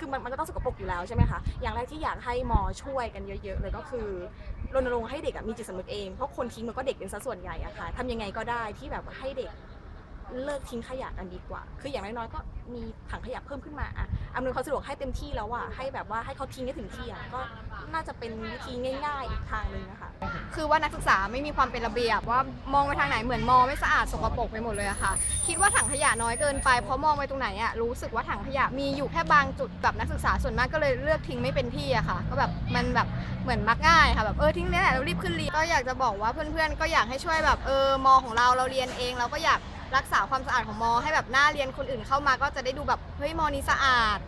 คือมันมันก็ต้องสกปรกอยู่แล้วใช่ไหมคะอย่างแรกที่อยากให้มอช่วยกันเยอะๆเลยก็คือรณรงค์ให้เด็กอะมีจิตสำนึกเองเพราะคนทิ้งมันก็เด็กเป็นซะส่วนใหญ่อะค่ะทำยังไงก็ได้ที่แบบให้เด็ก เลิกทิ้งขยะกันดีกว่า คืออย่างน้อยๆก็มีถังขยะเพิ่มขึ้นมาอะอำนวยความสะดวกให้เต็มที่แล้วอะให้แบบว่าให้เขาทิ้งได้ถึงที่อะก็น่าจะเป็นวิธีง่ายๆอีกทางหนึ่งนะคะ คือว่านักศึกษาไม่มีความเป็นระเบียบว่ามองไปทางไหนเหมือนมองไม่สะอาดสกปรกไปหมดเลยอะค่ะ คิดว่าถังขยะน้อยเกินไปเพราะมองไปตรงไหนอะรู้สึกว่าถังขยะมีอยู่แค่บางจุดแบบนักศึกษาส่วนมากก็เลยเลือกทิ้งไม่เป็นที่อะค่ะ ก็แบบมันแบบเหมือนมักง่ายค่ะแบบเออทิ้งนี่แหละเรารีบขึ้นรีก็อยากจะบอกว่าเพื่อนๆก็อยากให้ช่วยแบบเออมอของเราเราเรียนเองเราก็อยาก รักษาความสะอาดของมอ ให้แบบหน้าเรียนคนอื่นเข้ามาก็จะได้ดูแบบเฮ้ยมอนี้สะอาด